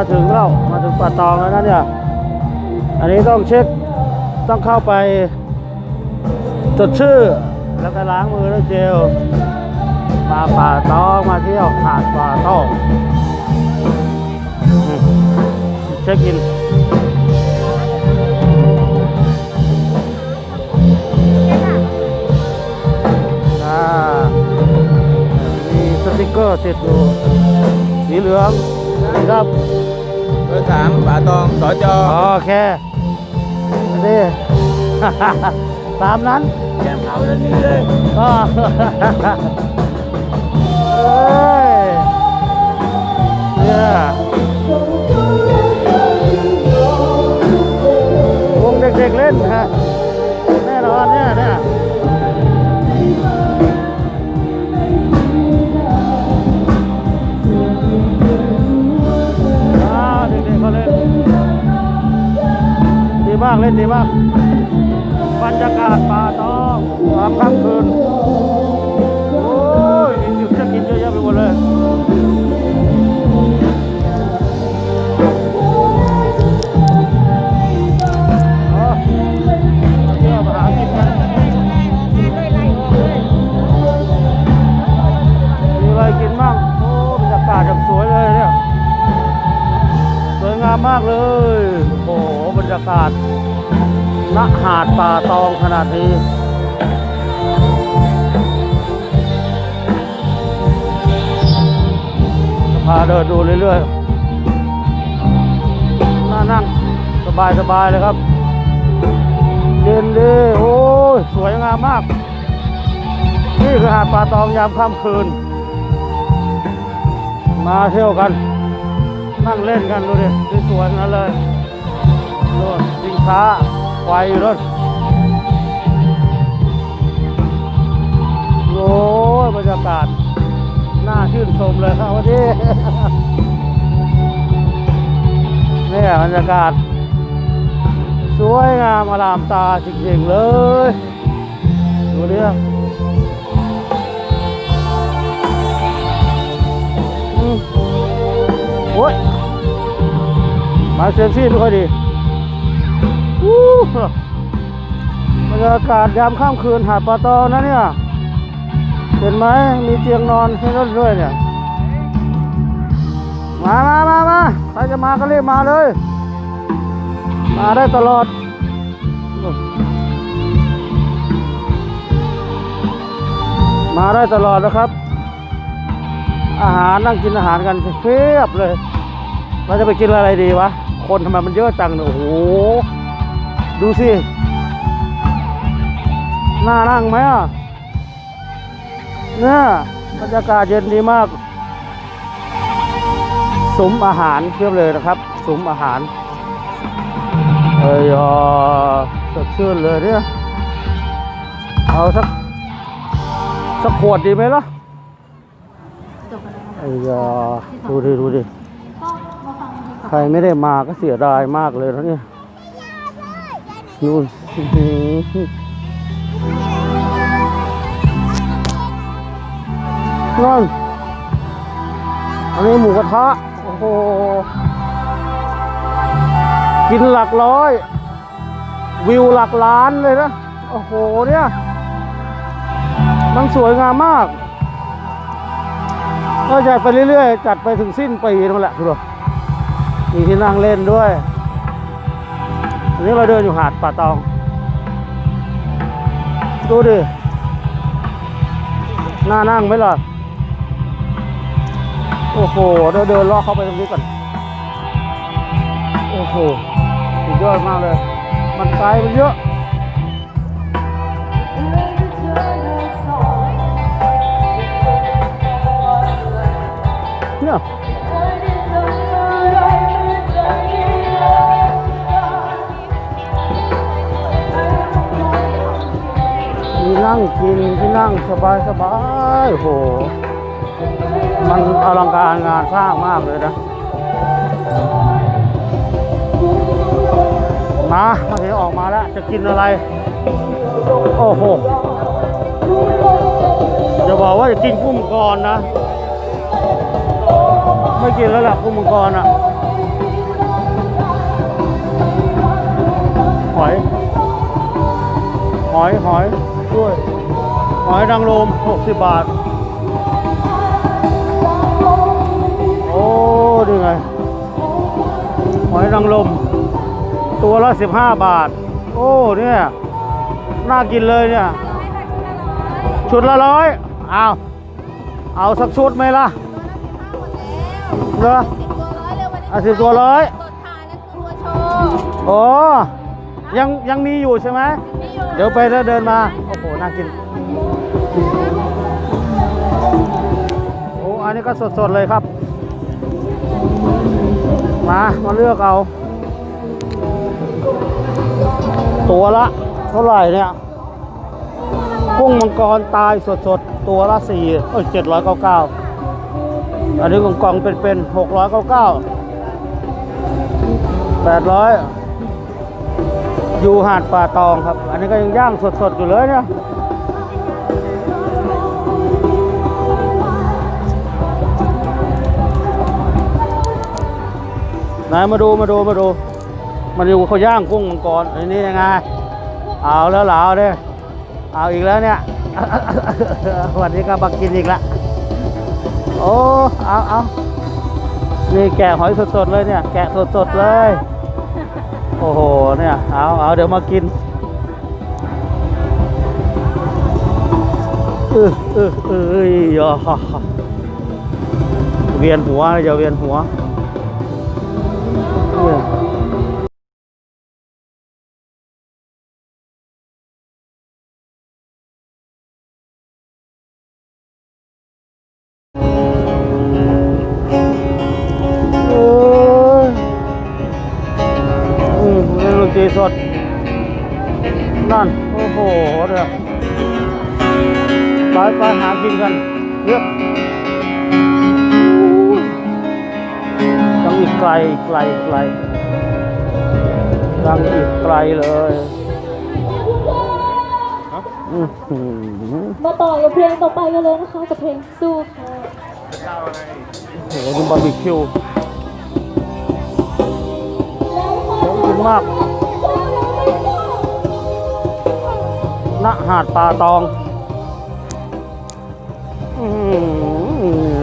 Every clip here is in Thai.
มาถึงแล้ว มาถึงป่าตองแล้วนะเนี่ย อันนี้ต้องเช็ค ต้องเข้าไป จดชื่อ แล้วก็ล้างมือด้วยเจล มาป่าตองมาเที่ยวหาดป่าตอง เช็คอินอ่ามีสติกเกอร์ติดอยู่สีเหลืองนี่ครับ เบอร์สามป่าตองสจโอเคนี่ ตามนั้นแก้มขาวแล้วนี่เลยก็ เอ้ยเนี่ยวงเด็กๆเล่นฮะ นดีมากบรรยากาศป่าตองตามค่ำคืน โอ้ยมีจุดจะกินเยอะแยะไปหมดเลยอ๋อเที่ยวมาหากินกันมีอะไรกินบ้างโอ้บรรยากาศสวยเลยเนี่ยสวยงามมากเลย โอ้โหบรรยากาศ ณหาดป่าตองขนาดนี้จะพาเดินดูเรื่อยๆน่านั่งสบายสบายๆเลยครับ เย็นดีโอ้ย สวยงามมาก นี่คือหาดป่าตองยามค่ำคืน มาเที่ยวกัน นั่งเล่นกันดูดิสวยๆนั้นเลยโน่นสินค้า ไฟอยู่รถโอ้บรรยากาศน่าชื่นชมเลยครับวันนี้นี่บรรยากาศ สวยงามอลามตาจริงๆเลยดูดิอืมโอ้ยมาเซนซี่ไม่ค่อยดี บรรยากาศยามค่ำคืนหาดปลาตอนะเนี่ย เห็นไหมมีเตียงนอนให้รถด้วยเนี่ย มามามามาใครจะมาก็รีบมาเลย มาได้ตลอดมาได้ตลอดนะครับ อาหารนั่งกินอาหารกันเพียบเลย เราจะไปกินอะไรดีวะ คนทำไมมันเยอะจังเนี่ยโอ้โห ดูสิ น่านั่งไหมอะเนี่ยบรรยากาศเย็นดีมากซุ้มอาหารเพียบเลยนะครับซุ้มอาหารเอ้ยอสดชื่นเลยเนี่ย เอาสัก สักขวดดีไหมล่ะไอ้ยดูดิ ดูดิ ใครไม่ได้มาก็เสียดายมากเลยนะเนี่ย นู่นนั่นอันนี้หมูกระทะ โอ้โห กินหลักร้อย วิวหลักล้านเลยนะ โอ้โห เนี่ยมันสวยงามมากก็จัดไปเรื่อยๆ จัดไปถึงสิ้นปีนั่นแหละคุณผู้ชมมีที่นั่งเล่นด้วย อันนี้เราเดินอยู่หาดป่าตอง ดูดิน่านั่งไหมล่ะ โอ้โห เดินเดินลาะเข้าไปตรงนี้ก่อน โอ้โห สุดยอดมากเลย มันไกลมันเยอะเนี่ย นั่งกินที่นั่งสบายสบายโห มันอลังการงานสร้างมากเลยนะ มาเมื่อกี้ออกมาแล้ว จะกินอะไร โอ้โหจะบอกว่าจะกินกุ้งกรนะ ไม่กินแล้วล่ะกุ้งมังกรอะหอย หอย หอย ด้วยหอยนางรมหกสิบบาท โอ้ดีไงหอยนางรมตัวละสิบห้าบาท โอ้เนี่ยน่ากินเลยเนี่ย ชุดละร้อยเอาเอาสักชุดไหมล่ะเหรออะสิบตัวร้อยสดค่ะนั่นคือตัวโชว์โอ้ยังยังมีอยู่ใช่ไหมมีอยู่ เดี๋ยวไปแล้วเดินมา โอ้โห น่ากิน โอ้ อันนี้ก็สดๆเลยครับ มา มาเลือกเอา ตัวละ เท่าไหร่เนี่ยกุ้งมังกรตายสดๆ ตัวละสี่เอ้ยเจ็ดร้อยเก้าเก้าอันนี้กล่องเป็นๆหกร้อยเก้าเก้าแปดร้อย อยู่หาดป่าตองครับ อันนี้ก็ยังย่างสดๆอยู่เลยเนี่ยไหนายมาดูมาดูมาดู มาดูเขาย่างกุ้งมังกรอันนี้ยังไง เอาแล้วเหลาเด้เอาอีกแล้วเนี่ย วันนี้ก็มากินอีกล้วโอ้ เอาเอานี่แกะหอยสดๆเลยเนี่ย แกะสดๆเลย โอ้โห เนี่ย เอาเอาเดี๋ยวมากินเออเออเออเอยอะเวียนหัวอย่าเวียนหัว ไกลไกลไกลยังอีกไกลเลยอื้อหือมาต่อกับเพลงต่อไปกันเลยนะคะกับเพลงสู้ค่ะโอ้โหดูบาร์บีคิวของกินมากณหาดป่าตองอื้อหือ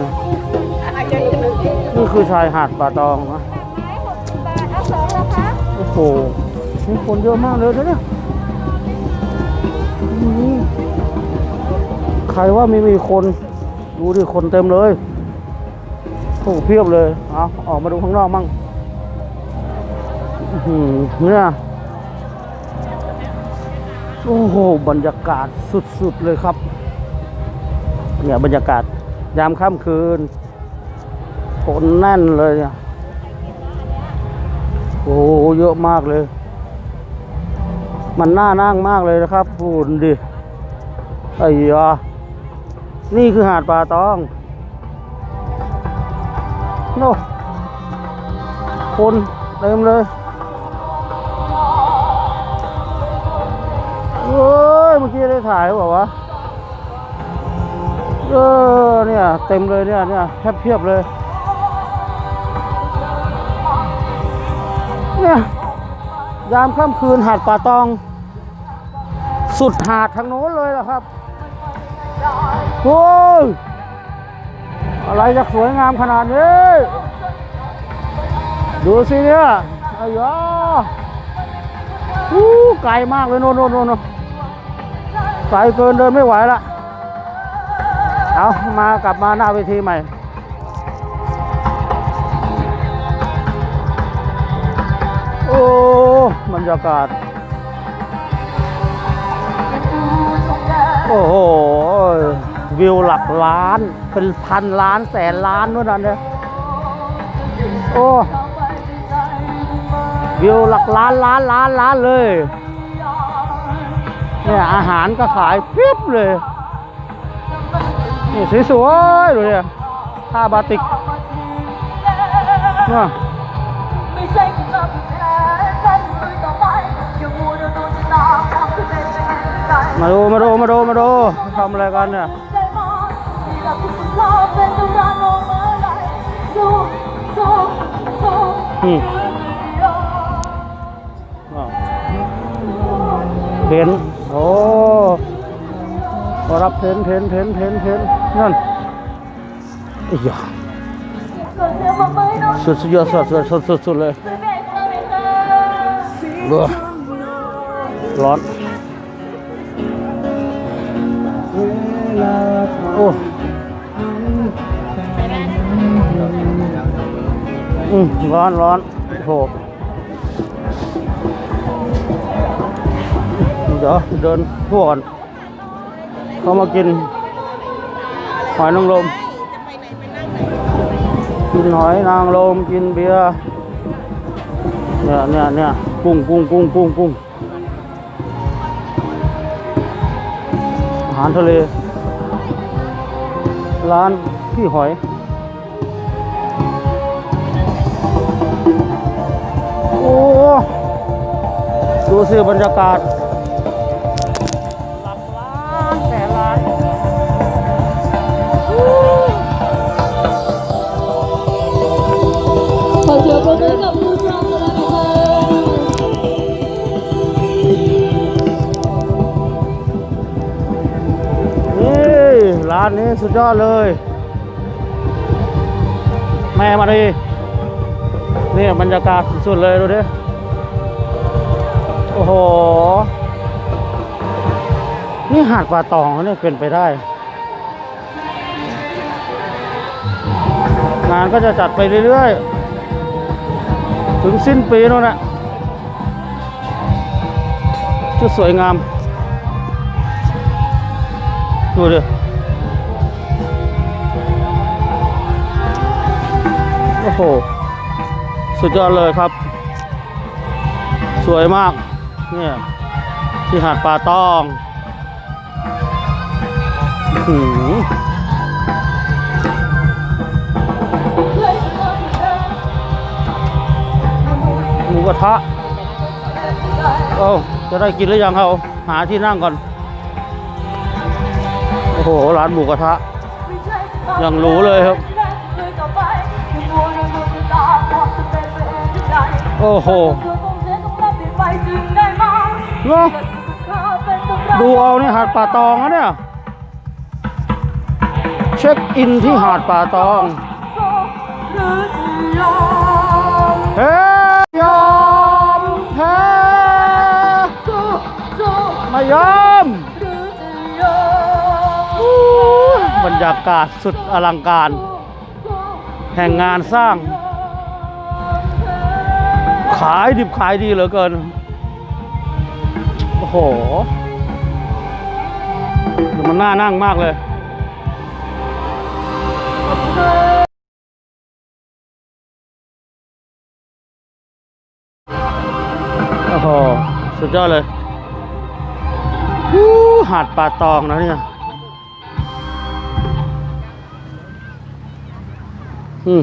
นี่คือชายหาดป่าตอง หนี่คนเยอะมากเลยนะเนี่ยใครว่าไม่มีคน ดูดิคนเต็มเลยโอ้เพียบเลยเอาออกมาดูข้างนอกมั่งเนี่ยโอ้โห บรรยากาศสุดๆเลยครับ เนี่ยบรรยากาศยามค่ำคืนคนแน่นเลยเนี่ย โอ้โหเยอะมากเลย มันน่านั่งมากเลยนะครับพูดดิไอ้ยานี่คือหาดป่าตองโน่คนเต็มเลยเอ้ยเมื่อกี้ได้ถ่ายบอกว่าวะเออเนี่ยเต็มเลยเนี่ยเนี่ยแทบเพียบเลย เนี่ยยามค่ำคืนหาดป่าตอง สุดหาดทางโน้นเลยนะครับโอ้ยอะไรจะสวยงามขนาดนี้ ดูสิเนี่ยอ้ยาอู้ไกลมากเลยโน่นโน่นโน่นโน่นไกลเกินเดินไม่ไหวละเอามากลับมาหน้าเวทีใหม่ บรรยากาศ โอ้โห วิวหลักล้าน เป็นพันล้านแสนล้านนู่นนั่นเนี่ยโอ้วิวหลักล้านล้านล้านล้านเลย เนี่ยอาหารก็ขายเพียบเลย นี่สวยๆดูเนี่ยท่าบาติกเนี่ย มัวเดี๋ยวโดนจะตามทำให้เป็นไปแค่ใจมาดูมาดูมาดูมาดูทำอะไรกันเนี่ยใจมากที่รักที่สุดรอเป็นตุลาโนเมื่อไหรสู้สู้สู้อืมอ้าวเพนโอ้ขอรับเพนเพนเพนเพนเพนนั่นอีหยา Còn theo mà mới nói สุดสุดยอดสุดสุดสุดสุดสุดเลย với mẹ cha mẹ ta เบื่อ ร้อน โอ้อืมร้อนร้อนโหเดี๋ยวเดินทั่วก่อนเขามากินหอยนางรมกินหอยนางรมกินเบียร์เนี่ยเนี่ยเนี่ยกุ้งกุ้งกุ้งกุ้งกุ้ง หารทะเล ร้านพี่หอย โอ้ ดูสิบรรยากาศานนี้สุดยอดเลย แม่มาดีนี่บรรยากาศสุดๆเลยดูดิ โอ้โห นี่หาดป่าตองเนี่ยเป็นไปได้ งานก็จะจัดไปเรื่อยๆ ถึงสิ้นปีนู่นนะชุดสวยงาม ดูดิ โอ้โห สุดยอดเลยครับ สวยมาก เนี่ย ที่หาดป่าตองหือหมูกระทะเอ้จะได้กินหรือยังเอาหาที่นั่งก่อน โอ้โห ร้านหมูกระทะยังรู้เลยครับ อ้โหเนอะดูเอานี่หาดป่าตองนะเนี่ย เช็คอินที่หาดป่าตอง เฮ้ยยอมแพ้ไม่ยอมอู้บรรยากาศสุดอลังการ แห่งงานสร้าง ขายดิบขายดีเหลือเกิน โอ้โห มันน่านั่งมากเลยโอ้โห สุดยอดเลยหูหาดป่าตองนะเนี่ยอืม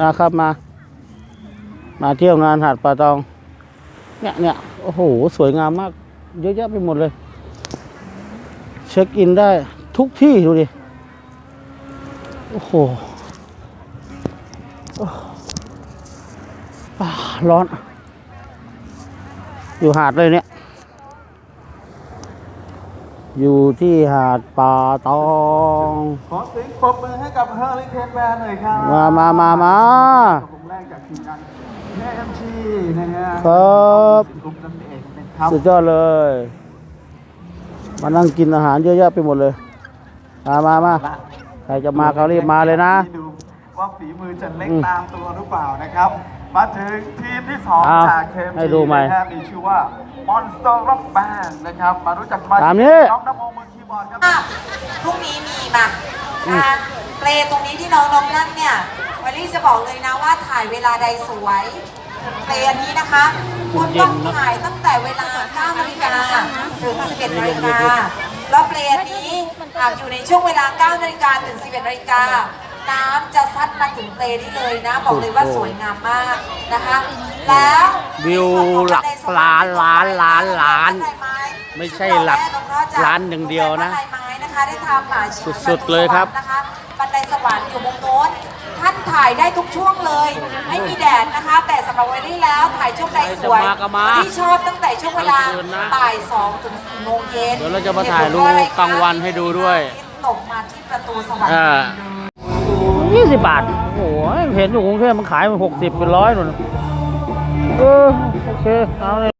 นะครับมา มาเที่ยวงานหาดป่าตอง เนี่ยเนี่ยโอ้โห สวยงามมาก เยอะแยะไปหมดเลย เช็คอินได้ทุกที่ดูดิ โอ้โหโอ้อ่าร้อน อยู่หาดเลยเนี่ย อยู่ที่หาดป่าตอง ขอเสียงปรบมือให้กับเฮอริเคนแบนหน่อยครับมามามามากลุ่มแรกจากทีมงานแม่เอ็มชีนะฮะครับกลุ่มนั่นเองนะครับสุดยอดเลย มานั่งกินอาหารเยอะแยะไปหมดเลย มามามาใครจะมาเขารีบมาเลยนะดูว่าฝีมือจะเล็กอืมตามตัวหรือเปล่านะครับ มาถึงทีมที่สองอ้าวจากเคมให้ดูไหมนะฮะมีชื่อว่า Monster Rock Band นะครับ มารู้จักสมาชิกตามนี้ น้องนโมมือคีย์บอร์ดครับอะพรุ่งนี้มีมานะคะเปลตรงนี้ที่น้องน้องนั่งเนี่ยวันนี้จะบอกเลยนะว่าถ่ายเวลาใดสวยเปลอันนี้นะคะคุณต้องถ่ายตั้งแต่เวลา9นาฬิกาถึง 11นาฬิกาแล้วเปลอันนี้หากอยู่ในช่วงเวลา9นาฬิกาถึง 11นาฬิกา น้ำจะซัดมาถึงเปลนี้เลยนะ บอกเลยว่าสวยงามมากนะคะ แล้ววิวหลักล้านล้านล้านล้าน ไม่ใช่หลักล้านอย่างเดียวนะลายไม้นะคะได้ทำหมาชิสุดๆเลยครับนะคะบันไดไดสวรรค์อยู่มุมโน้นท่านถ่ายได้ทุกช่วงเลย ไม่มีแดดนะคะ แต่สำหรับเวลี่แล้วถ่ายช่วงใดสวยใครจะมาก็มาที่ชอบตั้งแต่ช่วงเวลากลางคืนนะบ่ายสองถึงสี่โมงเย็นเดี๋ยวเราจะมาถ่ายรูปกลางวันให้ดูด้วยตกมาที่ประตูสวรรค์อ่า ยี่สิบบาท โอ้โหเห็นอยู่กรุงเทพมันขายมันหกสิบเป็นร้อยหนุนเออ โอเค เอาเลย